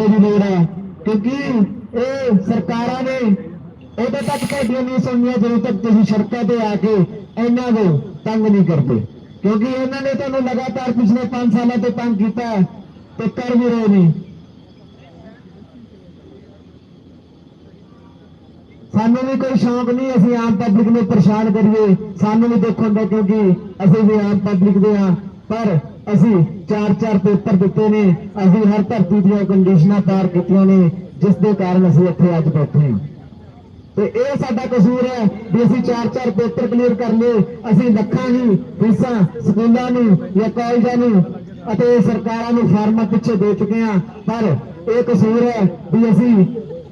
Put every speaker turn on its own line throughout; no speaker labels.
ਕਿਸੇ ਦੀ ਲੋੜ ਹੈ, ਕਿਉਂਕਿ ਇਹ ਸਰਕਾਰਾਂ ਨੇ ਉਦੋਂ ਤੱਕ ਤੁਹਾਡੀਆਂ ਨਹੀਂ ਸੁਣਨੀਆਂ, ਜਦੋਂ ਤੱਕ ਤੁਸੀਂ ਸੜਕਾਂ ਤੇ ਆ ਕੇ ਇਹਨਾਂ ਨੂੰ ਤੰਗ ਨਹੀਂ ਕਰਦੇ। ਕਿਉਂਕਿ ਇਹਨਾਂ ਨੇ ਤੁਹਾਨੂੰ ਲਗਾਤਾਰ ਪਿਛਲੇ 5 ਸਾਲਾਂ ਤੋਂ ਤੰਗ ਕੀਤਾ ਤੇ ਕਰ ਵੀ ਰਹੇ ਨੇ। ਸਾਨੂੰ ਵੀ ਕੋਈ ਸ਼ੌਂਕ ਨਹੀਂ, ਅਸੀਂ ਆਮ ਪਬਲਿਕ ਨੂੰ ਪਰੇਸ਼ਾਨ ਕਰੀਏ। ਸਾਨੂੰ ਵੀ ਦੁੱਖ ਹੁੰਦਾ ਕਿਉਂਕਿ ਅਸੀਂ ਵੀ ਆਮ ਪਬਲਿਕ ਦੇ ਆ ਪਰ ਅਸੀਂ ਚਾਰ ਚਾਰ ਪੇਪਰ ਦਿੱਤੇ ਨੇ, ਅਸੀਂ ਹਰ ਧਰਤੀ ਦੀਆਂ ਕੰਡੀਸ਼ਨਾਂ ਪਾਰ ਕੀਤੀਆਂ ਨੇ, ਜਿਸ ਦੇ ਕਾਰਨ ਅਸੀਂ ਇੱਥੇ ਅੱਜ ਬੈਠੇ ਹਾਂ। ਤੇ ਇਹ ਸਾਡਾ ਕਸੂਰ ਹੈ ਵੀ ਅਸੀਂ ਚਾਰ ਚਾਰ ਪੇਪਰ ਕਲੀਅਰ ਕਰ ਲਏ, ਅਸੀਂ ਲੱਖਾਂ ਹੀ ਫੀਸਾਂ ਸਕੂਲਾਂ ਨੂੰ ਜਾਂ ਕਾਲਜਾਂ ਨੂੰ ਅਤੇ ਸਰਕਾਰਾਂ ਨੂੰ ਫਾਰਮਾਂ ਪਿੱਛੇ ਦੇ ਚੁੱਕੇ ਹਾਂ। ਪਰ ਇਹ ਕਸੂਰ ਹੈ ਵੀ ਅਸੀਂ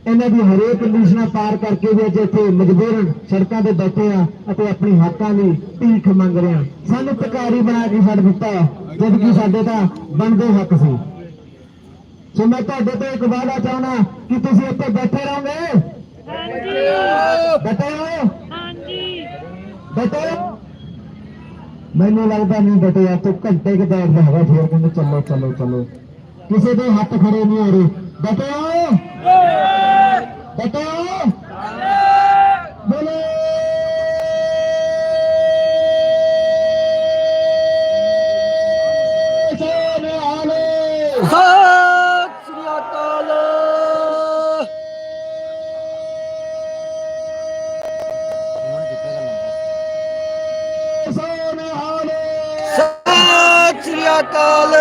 ਇਹਨਾਂ ਦੀ ਹਰੇਕ ਕੰਡੀਸ਼ਨਾਂ ਪਾਰ ਕਰਕੇ ਵੀ ਅੱਜ ਇੱਥੇ ਮਜਬੂਰਨ ਸੜਕਾਂ ਤੇ ਬੈਠੇ ਆ ਅਤੇ ਆਪਣੀ ਹੱਕਾਂ ਦੀ ਭੀਖ ਮੰਗ ਰਹੇ ਆ ਸਾਨੂੰ ਭਿਖਾਰੀ ਬਣਾ ਕੇ ਛੱਡ ਦਿੱਤਾ ਜਦ ਕਿ ਸਾਡੇ ਤਾਂ ਬਣਦੇ ਹੱਕ ਸੀ। ਸੋ ਮੈਂ ਤੁਹਾਡੇ ਤੋਂ ਇੱਕ ਵਾਅਦਾ ਚਾਹਣਾ ਕਿ ਤੁਸੀਂ ਇੱਥੇ ਬੈਠੇ ਰਹੋਗੇ। ਬੈਠੇ ਹੋ?
ਹਾਂਜੀ।
ਬੈਠੇ? ਮੈਨੂੰ ਲੱਗਦਾ ਨਹੀਂ ਬੇਟੇ ਆ ਤੂੰ ਘੰਟੇ ਕਿ ਦੌੜ ਦਾ ਹੈਗਾ ਫੇਰ ਕਹਿੰਦੇ ਚੱਲੋ ਚੱਲੋ ਚੱਲੋ। ਕਿਸੇ ਦੇ ਹੱਥ ਖੜੇ ਨਹੀਂ ਹੋ ਰਹੇ। ਬੈਠੇ
ਸਤਿ ਸ੍ਰੀ ਅਕਾਲ।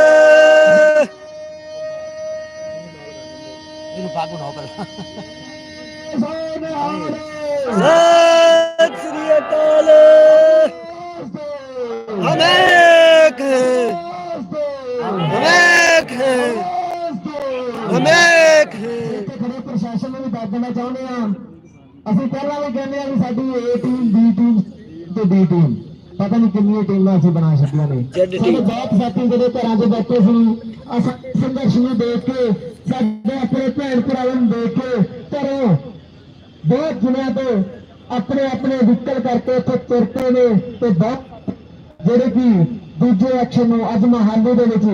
ਇਹਨੂੰ ਬਾਗੂ ਨਾ ਕਰ ਸਤਿ ਸ੍ਰੀ ਅਕਾਲ ਹਮੇਕ ਹਮੇਕ ਹਮੇਕ
ਖੜੇ ਪ੍ਰਸ਼ਾਸਨ ਨੂੰ ਵੀ ਦੱਸ ਦੇਣਾ ਚਾਹੁੰਦੇ ਆ ਅਸੀਂ ਪਹਿਲਾਂ ਵੀ ਕਹਿੰਦੇ ਆ ਵੀ ਸਾਡੀ A ਟੀਮ B ਟੀਮ ਤੇ D ਟੀਮ ਪਤਾ ਨਹੀਂ ਕਿੰਨੀਆਂ ਟੀਮਾਂ ਅਸੀਂ ਬਣਾ ਸਕੀਆਂ ਨੇ
Z
ਸਾਡੇ ਬਹੁਤ ਸਾਥੀ ਜਿਹੜੇ ਘਰਾਂ 'ਚ ਬੈਠੇ ਸੀ ਅਸਾਂ ਸੰਘਰਸ਼ ਨੂੰ ਦੇਖ ਕੇ ਸਾਡੇ ਆਪਣੇ ਭੈਣ ਭਰਾਵਾਂ ਨੂੰ ਦੇਖ ਕੇ ਘਰੋਂ ਬਹੁਤ ਜੁਨਿਆਂ ਤੋਂ ਆਪਣੇ ਆਪਣੇ ਵਿਕਲ ਕਰਕੇ ਇੱਥੇ ਤੁਰ ਪਏ ਨੇ ਤੇ ਬਹੁਤ ਜਿਹੜੇ ਕਿ ਦੂਜੇ ਐਕਸ਼ਨ ਨੂੰ ਅੱਜ ਮਹਾਲੀ ਦੇ ਵਿੱਚ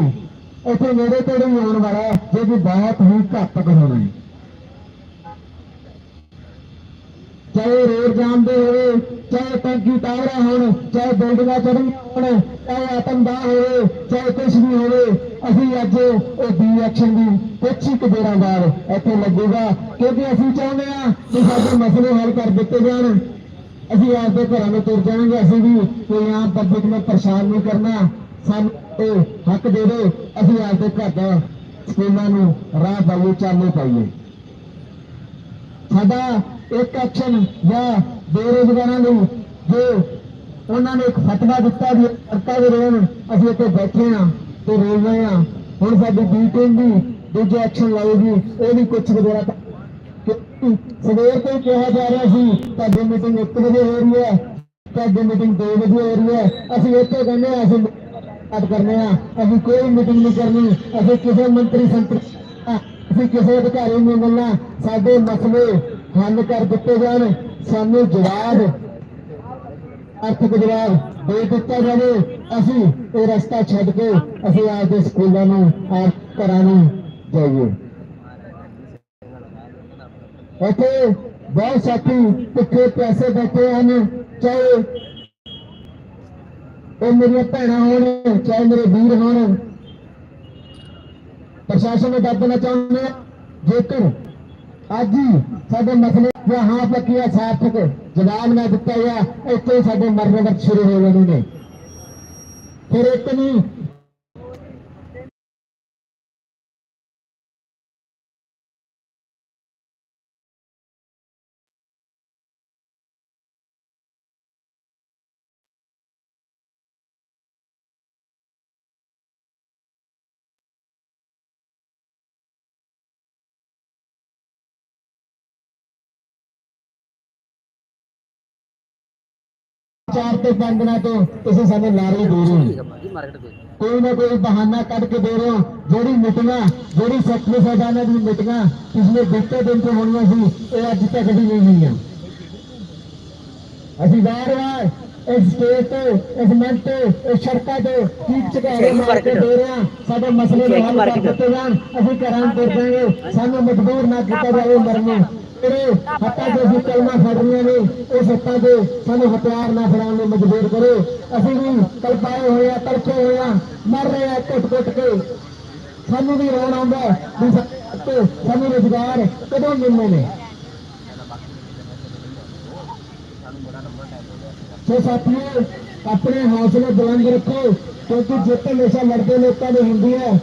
ਇੱਥੇ ਨੇੜੇ ਤੇੜੇ ਹੀ ਆਉਣ ਵਾਲਾ ਹੈ, ਜੋ ਕਿ ਬਹੁਤ ਹੀ ਘਾਤਕ ਹੋਣਾ ਹੈ। ਚਾਹੇ ਰੋਡ ਜਾਮ ਦੇ ਹੋਵੇ, ਚਾਹੇ ਟੈਂਕੀ ਟਾਵਰਾ ਹੋਣ, ਚਾਹੇ ਬਿਲਡਿੰਗਾਂ ਚੜ੍ਹਨੀਆਂ ਹੋਣ, ਚਾਹੇ ਆਤਮਦਾਹ ਹੋਵੇ, ਚਾਹੇ ਕੁਝ ਵੀ ਹੋਵੇ, ਅਸੀਂ ਅੱਜ ਉਹ ਬੀ ਐਕਸ਼ਨ ਦੀ ਕੁਛ ਹੀ ਕੁ ਬਾਅਦ ਇੱਥੇ ਲੱਗੂਗਾ। ਕਿਉਂਕਿ ਅਸੀਂ ਚਾਹੁੰਦੇ ਹਾਂ ਕਿ ਸਾਡੇ ਮਸਲੇ ਹੱਲ ਕਰ ਦਿੱਤੇ ਜਾਣ। ਅਸੀਂ ਆਪਦੇ ਘਰਾਂ ਨੂੰ ਤੁਰ ਜਾਵਾਂਗੇ ਅਸੀਂ ਵੀ ਕੋਈ ਆਮ ਪਬਲਿਕ ਨੂੰ ਪਰੇਸ਼ਾਨ ਨਹੀਂ ਕਰਨਾ। ਸਾਨੂੰ ਇਹ ਹੱਕ ਦੇ ਦਿਓ, ਅਸੀਂ ਆਪਦੇ ਘਰ ਦਾ ਸਕੂਲਾਂ ਨੂੰ ਰਾਹ ਪਾਈਏ ਚਾਲੇ ਪਾਈਏ। ਸਾਡਾ ਇੱਕ ਐਕਸ਼ਨ ਜਾਂ ਬੇਰੋਜ਼ਗਾਰਾਂ ਨੂੰ ਜੋ ਉਹਨਾਂ ਨੇ ਇੱਕ ਫਤਵਾ ਦਿੱਤਾ ਵੀ ਕਰਤਾ ਵੀ ਰਹਿਣ, ਅਸੀਂ ਇੱਥੇ ਬੈਠੇ ਹਾਂ ਤੇ ਰੋ ਰਹੇ ਹਾਂ। ਹੁਣ ਸਾਡੀ ਬੀ ਟੀਮ ਵੀ ਦੂਜੇ ਐਕਸ਼ਨ ਲਾਏਗੀ, ਉਹ ਵੀ ਕੁਝ ਵਗੈਰਾ ਕਿਉਂਕਿ ਸਵੇਰ ਤੋਂ ਕਿਹਾ ਜਾ ਰਿਹਾ ਸੀ, ਤੁਹਾਡੀ ਮੀਟਿੰਗ 1 ਵਜੇ ਹੋ ਰਹੀ ਹੈ, ਤੁਹਾਡੀ ਮੀਟਿੰਗ 2 ਵਜੇ ਹੋ ਰਹੀ ਹੈ। ਅਸੀਂ ਇੱਥੇ ਕਹਿੰਦੇ ਹਾਂ, ਅਸੀਂ ਬਾਤ ਕਰਨੇ ਆ ਅਸੀਂ ਕੋਈ ਮੀਟਿੰਗ ਨਹੀਂ ਕਰਨੀ, ਅਸੀਂ ਕਿਸੇ ਮੰਤਰੀ ਸੰਤਰੀ ਅਸੀਂ ਕਿਸੇ ਅਧਿਕਾਰੀ ਨੂੰ ਮਿਲਣਾ। ਸਾਡੇ ਮਸਲੇ ਹੱਲ ਕਰ ਦਿੱਤੇ ਜਾਣ। ਸਾਨੂੰ ਜਵਾਬ ਅਰਥਕ ਜਵਾਬ ਦੇ ਦਿੱਤਾ ਜਾਵੇ। ਅਸੀਂ ਇਹ ਰਸਤਾ ਛੱਡ ਕੇ ਅਸੀਂ ਆਪਦੇ ਸਕੂਲਾਂ ਨੂੰ ਆਪ ਘਰਾਂ ਨੂੰ ਜਾਈਏ। ਇੱਥੇ ਬਹੁਤ ਸਾਥੀ ਭੁੱਖੇ ਪੈਸੇ ਬੈਠੇ ਹਨ। ਚਾਹੇ ਉਹ ਮੇਰੀਆਂ ਭੈਣਾਂ ਹੋਣ, ਚਾਹੇ ਮੇਰੇ ਵੀਰ ਹੋਣ। ਪ੍ਰਸ਼ਾਸਨ ਨੂੰ ਦੱਸ ਦੇਣਾ ਚਾਹੁੰਦੇ ਜੇਕਰ ਅੱਜ ਹੀ ਸਾਡੇ ਮਸਲੇ ਜਾਂ ਹਾਂ ਪੱਕੀਆ ਸਾਰਥਕ ਜਵਾਬ ਨਾ ਦਿੱਤਾ ਗਿਆ, ਇੱਥੇ ਹੀ ਸਾਡੇ ਮਰਨ ਵਰਤ ਸ਼ੁਰੂ ਹੋ ਜਾਣੇ ਨੇ। ਫਿਰ ਇੱਕ ਨਹੀਂ ਚਾਰ ਤੇ ਪੰਜ ਦਿਨਾਂ ਤੋਂ ਤੁਸੀਂ ਸਾਨੂੰ ਲਾਰੇ ਦੇ ਰਹੇ ਹੋ। ਕੋਈ ਨਾ ਕੋਈ ਬਹਾਨਾ ਕੱਢ ਕੇ ਦੇ ਰਹੇ ਹੋ। ਜਿਹੜੀ ਮੀਟਿੰਗਾਂ ਜਿਹੜੀ ਸੈਕਟਰੀ ਸਾਹਿਬਾਨਾਂ ਦੀ ਮੀਟਿੰਗਾਂ ਪਿਛਲੇ ਬੀਤੇ ਦਿਨ ਤੋਂ ਹੋਣੀਆਂ ਸੀ ਉਹ ਅੱਜ ਤੱਕ ਵੀ ਨਹੀਂ ਹੋਈਆਂ। ਅਸੀਂ ਵਾਰ-ਵਾਰ ਇਸ ਸਟੇਜ ਤੇ ਇਸ ਮੰਚ ਤੇ ਇਸ ਸੜਕਾਂ ਤੇ ਚੀਕ ਚਿਹਾੜੇ ਮਾਰ ਕੇ ਦੇ ਰਹੇ ਹਾਂ। ਸਾਡੇ ਮਸਲੇ ਦੇ ਹੱਲ ਕਰ ਦਿੱਤੇ ਜਾਣ ਅਸੀਂ ਘਰਾਂ ਨੂੰ ਤੁਰ ਜਾਵਾਂਗੇ ਸਾਨੂੰ ਮਜਬੂਰ ਨਾ ਕੀਤਾ ਜਾਵੇ ਮਰਨ ਨੂੰ। ਤੇਰੇ ਹੱਥਾਂ 'ਚ ਅਸੀਂ ਕਲਮਾ ਫੜ ਨੇ, ਉਸ ਹੱਥਾਂ 'ਤੇ ਸਾਨੂੰ ਹਥਿਆਰ ਨਾ ਫੜਾਉਣ ਨੂੰ ਮਜਬੂਰ ਕਰੋ। ਅਸੀਂ ਵੀ ਕਲਪਾਏ ਹੋਏ ਆ ਤੜਫੇ ਹੋਏ ਆ, ਮਰ ਰਹੇ ਆ ਘੁੱਟ ਘੁੱਟ ਕੇ। ਸਾਨੂੰ ਵੀ ਰੋਣ ਆਉਂਦਾ ਵੀ ਸਾਨੂੰ ਰੁਜ਼ਗਾਰ ਕਦੋਂ ਮਿਲਣੇ ਨੇ? ਸੋ ਸਾਥੀਓ, ਆਪਣੇ ਹੌਸਲੇ ਬੁਲੰਦ ਰੱਖੋ, ਕਿਉਂਕਿ ਜਿੱਤ ਹਮੇਸ਼ਾ ਲੜਦੇ ਲੋਕਾਂ ਦੀ ਹੁੰਦੀ ਹੈ।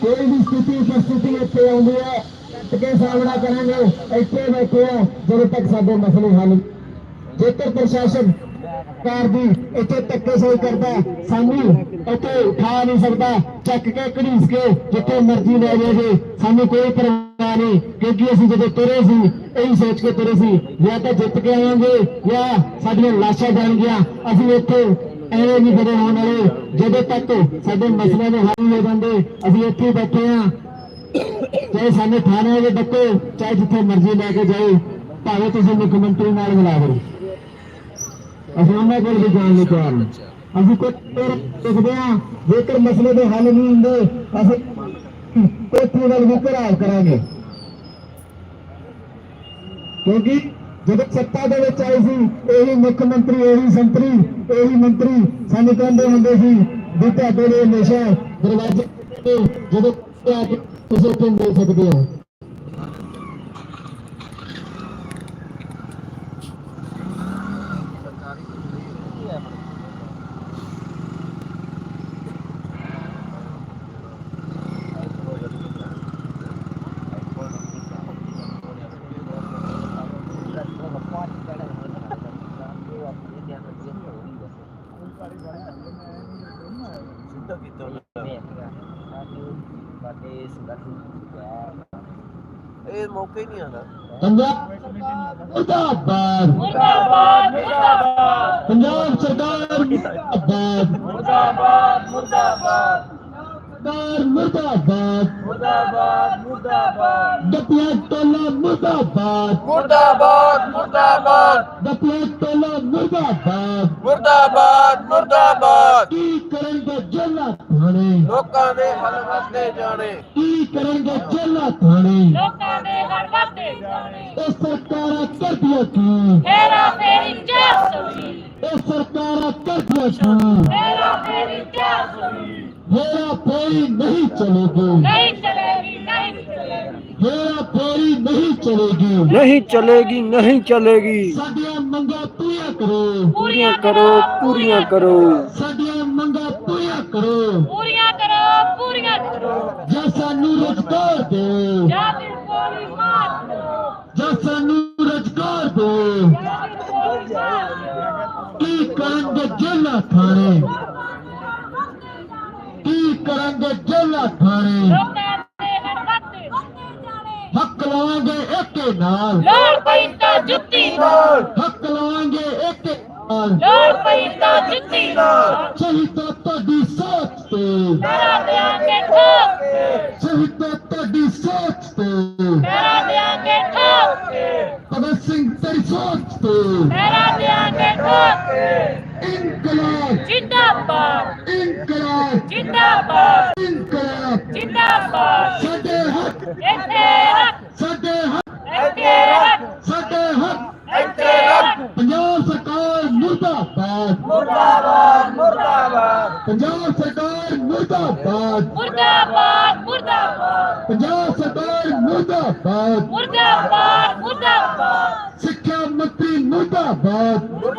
ਕੋਈ ਵੀ ਸਥਿਤੀ, ਉਪਸਥਿਤੀ ਇੱਥੇ ਆਉਂਦੀ ਹੈ। ਤੇ ਸਾਹਮਣਾ ਕਰਾਂਗੇ। ਇੱਥੇ ਬੈਠੇ ਆ, ਜਦੋਂ ਤੱਕ ਸਾਡੇ ਮਸਲੇ ਹੱਲ ਜੇਕਰ ਪ੍ਰਸ਼ਾਸਨ ਕਾਰ ਦੀ ਇੱਥੇ ਧੱਕੇਸ਼ਾਹੀ ਕਰਦਾ ਸਾਨੂੰ ਇੱਥੇ ਉਠਾ ਨਹੀਂ ਸਕਦਾ, ਚੱਕ ਕੇ ਘੜੀਸ ਕੇ ਜਿੱਥੇ ਮਰਜ਼ੀ ਲੈ ਜਾਵੇ। ਸਾਨੂੰ ਕੋਈ ਪਰਵਾਹ ਨਹੀਂ, ਕਿਉਂਕਿ ਅਸੀਂ ਜਦੋਂ ਤੁਰੇ ਸੀ, ਇਹੀ ਸੋਚ ਕੇ ਤੁਰੇ ਸੀ, ਜਾਂ ਤਾਂ ਜਿੱਤ ਕੇ ਆਵਾਂਗੇ, ਜਾਂ ਸਾਡੀਆਂ ਲਾਸ਼ਾਂ ਜਾਣਗੀਆਂ ਅਸੀਂ ਇੱਥੇ ਐਵੇਂ ਨਹੀਂ ਖੜੇ ਹੋਣ ਵਾਲੇ। ਜਦੋਂ ਤੱਕ ਸਾਡੇ ਮਸਲਿਆਂ ਦੇ ਹੱਲ ਹੋ ਜਾਂਦੇ, ਅਸੀਂ ਇੱਥੇ ਬੈਠੇ ਹਾਂ। ਚਾਹੇ ਸਾਨੂੰ ਥਾਣੇ ਦੇ ਡੱਕੋ ਚਾਹੇ ਜਿੱਥੇ ਮਰਜ਼ੀ ਲੈ ਕੇ ਜਾਓ, ਭਾਵੇਂ ਤੁਸੀਂ ਮੁੱਖ ਮੰਤਰੀ ਨਾਲ ਮਿਲਾ ਕਰੋ ਅਸੀਂ ਉਹਨਾਂ ਕੋਲ ਵੀ ਜਾਣ ਨੂੰ ਤਿਆਰ ਹਾਂ ਅਸੀਂ ਕੁਝ ਦੇਖਦੇ ਹਾਂ, ਜੇਕਰ ਮਸਲੇ ਦੇ ਹੱਲ ਨਹੀਂ ਹੁੰਦੇ, ਅਸੀਂ ਕੋਠੀ ਵੱਲ ਵੀ ਘਰਾਵ ਕਰਾਂਗੇ। ਕਿਉਂਕਿ ਜਦੋਂ ਸੱਤਾ ਦੇ ਵਿੱਚ ਆਈ ਸੀ, ਇਹੀ ਮੁੱਖ ਮੰਤਰੀ, ਇਹੀ ਸੰਤਰੀ, ਇਹੀ ਮੰਤਰੀ ਸਾਨੂੰ ਕਹਿੰਦੇ ਹੁੰਦੇ ਸੀ ਵੀ ਤੁਹਾਡੇ ਲਈ ਹਮੇਸ਼ਾ ਦਰਵਾਜ਼ੇ ਜਦੋਂ ਆ ਤੁਸੀਂ ਉੱਥੇ ਮਿਲ ਸਕਦੇ ਹੋ।
ਮੌਕੇ ਨਹੀਂ ਆਉਂਦਾ
ਪੰਜਾਬ ਮੁਰਦਾਬਾਦ।
ਮੁਰਦਾਬਾਦ ਮੁਰਦਾਬਾਦ।
ਪੰਜਾਬ ਸਰਕਾਰ ਮੁਰਦਾਬਾਦ।
ਮੁਰਦਾਬਾਦ ਮੁਰਦਾਬਾਦ।
ਸਰਕਾਰ ਮੁਰਦਾਬਾਦ।
ਮੁਰਦਾਬਾਦ ਮੁਰਦਾਬਾਦ।
ਡਪਿਆ ਟੋਲਾ ਮੁਰਦਾਬਾਦ।
ਮੁਰਦਾਬਾਦ ਮੁਰਦਾਬਾਦ।
ਡਪਿਆ ਟੋਲਾ ਮੁਰਦਾਬਾਦ।
ਮੁਰਦਾਬਾਦ ਮੁਰਦਾਬਾਦ।
ਕੀ ਕਰਨਗੇ ਜੱਲਾ ਥਾਣੇ
ਲੋਕਾਂ ਦੇ ਹੱਲ ਵਾਸਤੇ ਜਾਣੇ।
ਕੀ ਕਰਨਗੇ ਜੱਲਾ ਥਾਣੇ?
ਲੋਕਾਂ ਦੇ ਹਰ ਵਾਸਤੇ ਜਾਣੇ।
ਇਹ ਸਰਕਾਰਾਂ ਕਰਦੀਆਂ ਕੀ?
ਤੇਰਾ ਫੇਰੀ ਚਾਰ ਸੁਣੀ।
ਇਹ ਸਰਕਾਰਾਂ ਕਰਦੀਆਂ ਕੀ?
ਤੇਰਾ ਫੇਰੀ ਚਾਰ ਸੁਣੀ।
ਮੇਰਾ ਫੇਰੀ ਨਹੀਂ ਚਲੇਗੀ।
ਨਹੀਂ ਚਲੇਗੀ ਨਹੀਂ ਚਲੇਗੀ।
ਮੇਰਾ ਫੇਰੀ ਨਹੀਂ ਚਲੇਗੀ।
ਨਹੀਂ ਚਲੇਗੀ ਨਹੀਂ ਚਲੇਗੀ।
ਸਾਡੀਆਂ ਮੰਗਾਂ ਪੂਰੀਆਂ ਕਰੋ।
ਪੂਰੀਆਂ
ਕਰੋ ਪੂਰੀਆਂ ਕਰੋ
ਸਾਡੀਆਂ ਮੰਗਾਂ ਪੂਰੀਆਂ ਕਰੋ
ਪੂਰੀਆਂ ਕਰੋ ਪੂਰੀਆਂ ਕਰੋ
ਜਾਂ ਸਾਨੂੰ ਰੁਜ਼ਗਾਰ ਦਿਓ
ਜਾਂ ਫਿਰ ਗੋਲੀ ਮਾਰ ਦਿਓ
ਜਾਂ ਸਾਨੂੰ ਰੁਜ਼ਗਾਰ ਦਿਓ
ਜਾਂ ਫਿਰ ਗੋਲੀ ਮਾਰ ਦਿਓ
ਕੀ ਕਰਾਂਗੇ ਜੇਲਾ ਥਾਣੇ ਕੀ ਕਰਾਂਗੇ ਜੇਲਾ ਥਾਣੇ ਹੱਕ ਲਵਾਂਗੇ ਏਕੇ ਨਾਲ
ਲੋੜ ਪਈ ਤਾਂ ਜੁੱਤੀ ਨਾਲ
ਹੱਕ ਲਵਾਂਗੇ ਏਕੇ ਨਾਲ
ਲੋੜ ਪਈ ਤਾਂ ਜੁੱਤੀ ਨਾਲ
ਸਹੀ ਤਾਂ ਤੁਹਾਡੀ ਸੋਚ ਤੇ
ਤੇਰਾ ਦਿਆਂਗੇ ਠੋਕ ਕੇ
ਸਹੀ ਤਾਂ ਤੁਹਾਡੀ ਸੋਚ ਤੇ
ਤੇਰਾ ਦਿਆਂਗੇ ਠੋਕ ਕੇ
ਭਗਤ ਸਿੰਘ ਤੇਰੀ ਸੋਚ ਤੇ
ਤੇਰਾ ਦਿਆਂਗੇ ਠੋਕ ਕੇ
ਇਨਕਲਾਬ
ਜਿੰਦਾਬਾਦ
ਇਨਕਲਾਬ
ਜਿੰਦਾਬਾਦ
ਇਨਕਲਾਬ
ਜਿੰਦਾਬਾਦ
ਸਾਡੇ ਹੱਕ
ਇੱਥੇ ਰੱਖ
ਸਾਡੇ ਹੱਕ
ਇੱਥੇ ਰੱਖ
ਸਾਡੇ ਹੱਕ
ਇੱਥੇ ਰੱਖ
ਪੰਜਾਬ ਸਰਕਾਰ ਮੁਰਦਾਬਾਦ
ਮੁਰਦਾਬਾਦ ਮੁਰਦਾਬਾਦ
ਪੰਜਾਬ ਸਰਕਾਰ ਮੁਰਦਾਬਾਦ
ਮੁਰਦਾਬਾਦ ਮੁਰਦਾਬਾਦ
ਪੰਜਾਬ ਸਰਕਾਰ ਮੁਰਦਾਬਾਦ
ਮੁਰਦਾਬਾਦ ਮੁਰਦਾਬਾਦ
ਸਿੱਖਿਆ ਮੰਤਰੀ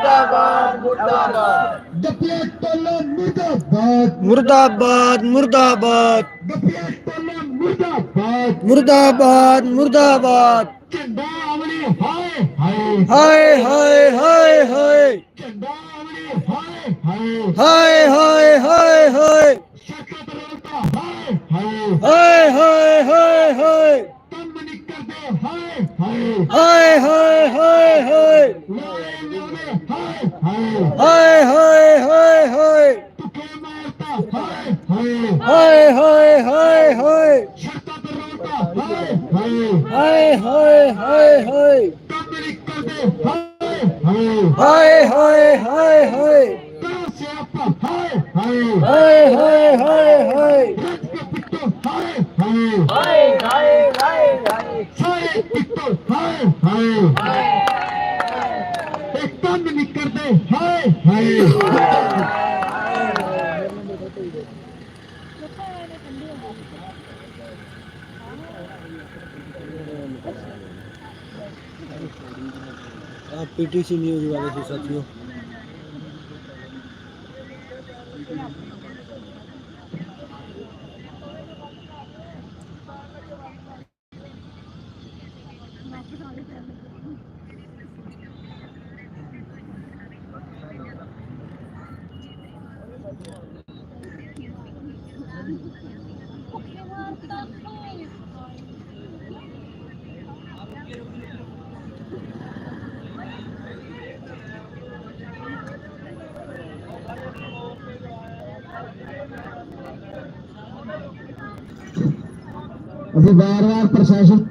ਮੁਰਦਾਬਾਦ
ਮੁਰਦਾਬਾਦ।
ਟੋਲਾ ਮੁਰਦਾਬਾਦ।
ਮੁਰਦਾਬਾਦ ਮੁਰਦਾਬਾਦ।
ਡਪਿਆ ਟੋਲਾ ਮੁਰਦਾਬਾਦ।
ਮੁਰਦਾਬਾਦ ਮੁਰਦਾਬਾਦ।
ਝੰਡਾ ਆਵਣੇ ਹਾਏ ਹਾਏ।
ਹਾਏ ਹਾਏ ਹਾਏ ਹਾਏ।
ਝੰਡਾ ਆਵਣੇ ਹਾਏ ਹਾਏ।
ਹਾਏ ਹਾਏ ਹਾਏ ਹਾਏ।
ਹਾਏ ਹਾਏ
ਹਾਏ ਹਾਏ। ਹਾਏ ਹਾਏ
ਕੰਮ ਨਹੀਂ ਕਰਦੇ ਹਾਏ ਹਾਏ
ਹਾਏ ਹਾਏ ਹਾਏ ਹਾਏ
ਲੋਏ ਲੋਏ ਹਾਏ ਹਾਏ
ਹਾਏ ਹਾਏ ਹਾਏ ਹਾਏ
ਤੁਕੇ ਮਾਰਤਾ ਹਾਏ ਹਾਏ
ਹਾਏ ਹਾਏ ਹਾਏ ਹਾਏ
ਸ਼ਕਤ ਰੋਤਾ ਹਾਏ ਹਾਏ
ਹਾਏ ਹਾਏ ਹਾਏ ਹਾਏ
ਕੰਮ ਨਹੀਂ ਕਰਦੇ ਹਾਏ ਹਾਏ
ਹਾਏ ਹਾਏ ਹਾਏ ਹਾਏ
ਕਰੋ ਸਿਆਪਾ ਹਾਏ ਹਾਏ
ਹਾਏ ਹਾਏ ਹਾਏ ਹਾਏ
ਰੱਜ ਕੇ ਪਿੱਟੋ ਹਾਏ ਹਾਏ
ਹਾਏ ਹਾਏ ਹਾਏ ਹਾਏ
ਸਾਰੇ ਪਿੱਟੋ ਹਾਏ ਹਾਏ ਇਹ ਕੰਮ ਨਹੀਂ ਕਰਦੇ ਹਾਏ ਹਾਏ
ਆ ਪੀਟੀਸੀ ਨਿਊਜ਼ ਵਾਲੇ ਸੀ ਸਾਥੀਓ
ਅਸੀਂ ਵਾਰ-ਵਾਰ ਪ੍ਰਸ਼ਾਸਨ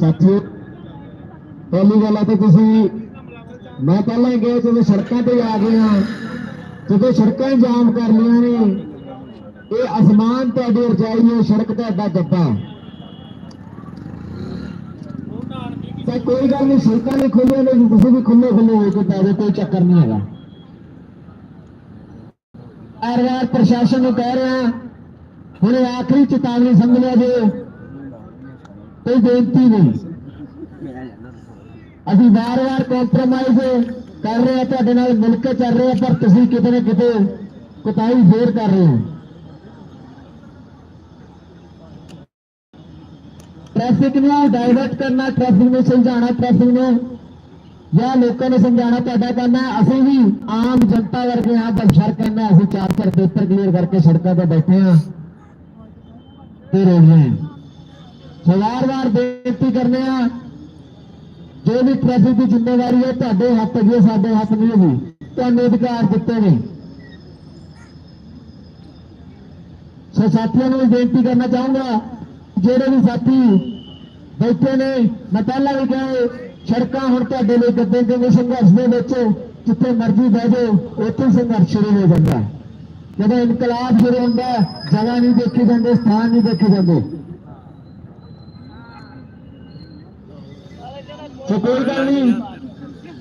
ਸਾਥੀਓ, ਪਹਿਲੀ ਗੱਲ ਆ ਤੇ ਤੁਸੀਂ, ਮੈਂ ਪਹਿਲਾਂ ਹੀ ਗਿਆ ਜਦੋਂ ਸੜਕਾਂ ਤੇ ਆ ਗਏ ਹਾਂ। ਜਦੋਂ ਸੜਕਾਂ ਹੀ ਜਾਮ ਕਰ ਲਈਆਂ ਨੇ ਇਹ ਅਸਮਾਨ ਤੁਹਾਡੀ ਰਜਾਈ ਹੈ ਸੜਕ ਤੁਹਾਡਾ ਗੱਬਾ। ਤਾਂ ਕੋਈ ਗੱਲ ਨਹੀਂ, ਸੜਕਾਂ ਨਹੀਂ ਖੁੱਲੀਆਂ ਨੇ, ਤੁਸੀਂ ਵੀ ਖੁੱਲੇ ਖੁੱਲੇ ਹੋ ਕੇ ਪੈ ਕੋਈ ਚੱਕਰ ਨਹੀਂ ਹੈਗਾ। ਹਰ ਵਾਰ ਪ੍ਰਸ਼ਾਸਨ ਨੂੰ ਕਹਿ ਰਿਹਾ, ਹੁਣ ਇਹ ਆਖਰੀ ਚੇਤਾਵਨੀ ਸਮਝ ਲਿਆ ਜੇ, ਕੋਈ ਬੇਨਤੀ ਨਹੀਂ। ਅਸੀਂ ਵਾਰ-ਵਾਰ ਕੰਪਰੋਮਾਈਜ਼ ਕਰ ਰਹੇ ਹਾਂ, ਤੁਹਾਡੇ ਨਾਲ ਮਿਲ ਕੇ ਚੱਲ ਰਹੇ ਹਾਂ, ਪਰ ਤੁਸੀਂ ਕਿਤੇ ਨਾ ਕਿਤੇ ਕੁਤਾਹੀ ਫੇਰ ਕਰ ਰਹੇ ਹੋ। ਟ੍ਰੈਫਿਕ ਨੂੰ ਡਾਇਵਰਟ ਕਰਨਾ ਟ੍ਰੈਫਿਕ ਨੂੰ ਸਮਝਾਉਣਾ ਟ੍ਰੈਫਿਕ ਨੂੰ ਜਾਂ ਲੋਕਾਂ ਨੂੰ ਸਮਝਾਉਣਾ ਤੁਹਾਡਾ ਕੰਮ ਹੈ। ਅਸੀਂ ਵੀ ਆਮ ਜਨਤਾ ਵਰਗੇ ਹਾਂ ਬਸ਼ਰ ਕਰਨਾ ਅਸੀਂ ਚਾਰ ਚਾਰ ਪੇਪਰ ਕਲੀਅਰ ਕਰਕੇ ਸੜਕਾਂ ਤੇ ਬੈਠੇ ਹਾਂ ਤੇ ਰੋਡ ਰਹੇ ਹਾਂ ਸੋ ਵਾਰ-ਵਾਰ ਬੇਨਤੀ ਕਰਨੇ ਆ ਜੋ ਵੀ ਟ੍ਰੈਫਿਕ ਦੀ ਜ਼ਿੰਮੇਵਾਰੀ ਹੈ ਤੁਹਾਡੇ ਹੱਥ ਹੈਗੀ ਹੈ, ਸਾਡੇ ਹੱਥ ਨਹੀਂ ਹੈਗੀ। ਤੁਹਾਨੂੰ ਅਧਿਕਾਰ ਦਿੱਤੇ ਨੇ। ਸੋ ਸਾਥੀਆਂ ਨੂੰ ਵੀ ਬੇਨਤੀ ਕਰਨਾ ਚਾਹੂੰਗਾ ਜਿਹੜੇ ਵੀ ਸਾਥੀ ਬੈਠੇ ਨੇ, ਮੈਂ ਪਹਿਲਾਂ ਵੀ ਕਿਹਾ ਸੜਕਾਂ ਹੁਣ ਤੁਹਾਡੇ ਲਈ ਗੱਦੇ ਦੇ ਸੰਘਰਸ਼ ਦੇ ਵਿੱਚ, ਜਿੱਥੇ ਮਰਜ਼ੀ ਬਹਿ ਜਾਓ, ਉੱਥੇ ਸੰਘਰਸ਼ ਸ਼ੁਰੂ ਹੋ ਜਾਂਦਾ ਜਦੋਂ ਇਨਕਲਾਬ ਸ਼ੁਰੂ ਹੁੰਦਾ ਜਗ੍ਹਾ ਨਹੀਂ ਦੇਖੀ ਜਾਂਦੇ, ਸਥਾਨ ਨਹੀਂ ਦੇਖੇ ਜਾਂਦੇ। ਸੋ ਕੋਈ ਗੱਲ ਨਹੀਂ,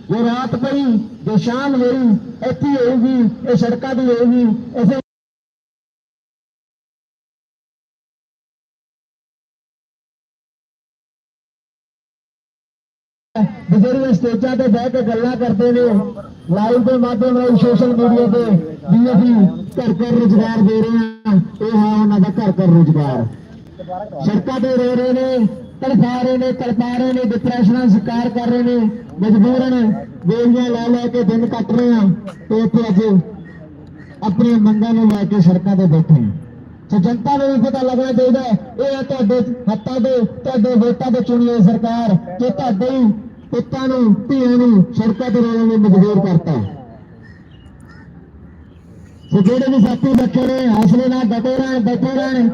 ਜੋ ਰਾਤ ਪਈ, ਜੋ ਸ਼ਾਮ ਹੋਈ, ਇੱਥੇ ਹੋਊਗੀ, ਇਹ ਸੜਕਾਂ ਦੀ ਹੋਊਗੀ ਇਸੇ ਬਜ਼ੁਰਗ ਸਟੇਜਾਂ ਤੇ ਬਹਿ ਕੇ ਗੱਲਾਂ ਕਰਦੇ ਨੇ ਲਾਈਵ ਦੇ ਮਾਧਿਅਮ ਨਾਲ ਸੋਸ਼ਲ ਮੀਡੀਆ ਤੇ ਵੀ ਅਸੀਂ ਘਰ ਘਰ ਰੁਜ਼ਗਾਰ ਦੇ ਰਹੇ ਹਾਂ। ਇਹ ਹੈ ਉਹਨਾਂ ਦਾ ਘਰ ਘਰ ਰੁਜ਼ਗਾਰ। ਸੜਕਾਂ ਤੇ ਰੋ ਰਹੇ ਨੇ, ਤੜਫਾ ਰਹੇ ਨੇ, ਤੜਪਾ ਰਹੇ ਨੇ ਡਿਪਰੈਸ਼ਨ ਸ਼ਿਕਾਰ ਕਰ ਰਹੇ ਨੇ, ਮਜਬੂਰਨ ਗੋਲੀਆਂ ਲੈ ਲੈ ਕੇ ਦਿਨ ਕੱਟ ਰਹੇ ਆ ਤੇ ਇੱਥੇ ਅੱਜ ਆਪਣੀਆਂ ਮੰਗਾਂ ਨੂੰ ਲੈ ਕੇ ਸੜਕਾਂ ਤੇ ਬੈਠੇ ਆ ਸੋ ਜਨਤਾ ਨੂੰ ਵੀ ਪਤਾ ਲੱਗਣਾ ਚਾਹੀਦਾ ਇਹ ਹੈ ਤੁਹਾਡੇ ਹੱਥਾਂ ਦੇ, ਤੁਹਾਡੇ ਵੋਟਾਂ ਦੇ ਚੁਣੀ ਹੋਈ ਸਰਕਾਰ ਕਿ ਤੁਹਾਡੇ ਹੀ ਪੁੱਤਾਂ ਨੂੰ, ਧੀਆਂ ਨੂੰ ਸੜਕਾਂ ਤੇ ਰੋਣ ਲਈ ਮਜਬੂਰ ਕਰਤਾ। ਸੋ ਜਿਹੜੇ ਵੀ ਸਾਥੀ ਬੈਠੇ ਨੇ, ਹੌਸਲੇ ਨਾਲ ਡਟੇ ਰਹਿਣ, ਬੈਠੇ ਰਹਿਣ।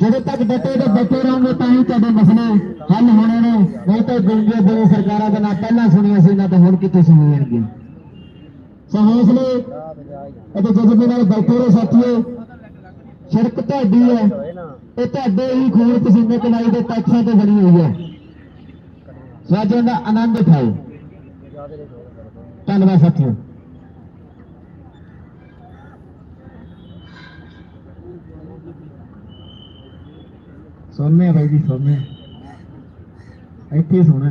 ਜਦੋਂ ਤੱਕ ਡਟੇ ਤੇ ਬੈਠੇ ਰਹੋਗੇ, ਤਾਂ ਹੀ ਤੁਹਾਡੇ ਮਸਲੇ ਹੱਲ ਹੋਣੇ ਨੇ। ਨਹੀਂ ਤਾਂ ਗੁੰਗੇ ਦੇ ਸਰਕਾਰਾਂ ਦੇ ਨਾਲ ਪਹਿਲਾਂ ਸੁਣੀਆਂ ਸੀ ਨਾ ਤਾਂ ਹੁਣ ਕਿਤੇ ਸੁਣੀ ਜਾਣਗੀਆਂ ਸੋ ਹੌਸਲੇ ਅਤੇ ਜਜ਼ਬੇ ਨਾਲ ਬੈਠੇ ਰਹੋ ਸਾਥੀਓ, ਸੜਕ ਤੁਹਾਡੀ ਹੈ। ਇਹ ਤੁਹਾਡੇ ਹੀ ਖੂਨ ਪਸੀਨੇ ਕਮਾਈ ਦੇ ਟੈਕਸਾਂ ਤੇ ਬਣੀ ਹੋਈ ਹੈ। ਸੋ ਅੱਜ ਆਨੰਦ ਉਠਾਓ। ਧੰਨਵਾਦ ਸਾਥੀਓ। ਸੋਨੇ ਆ ਬਾਈ ਜੀ ਸੋਨੇ ਇੱਥੇ ਹੀ ਸੋਣਾ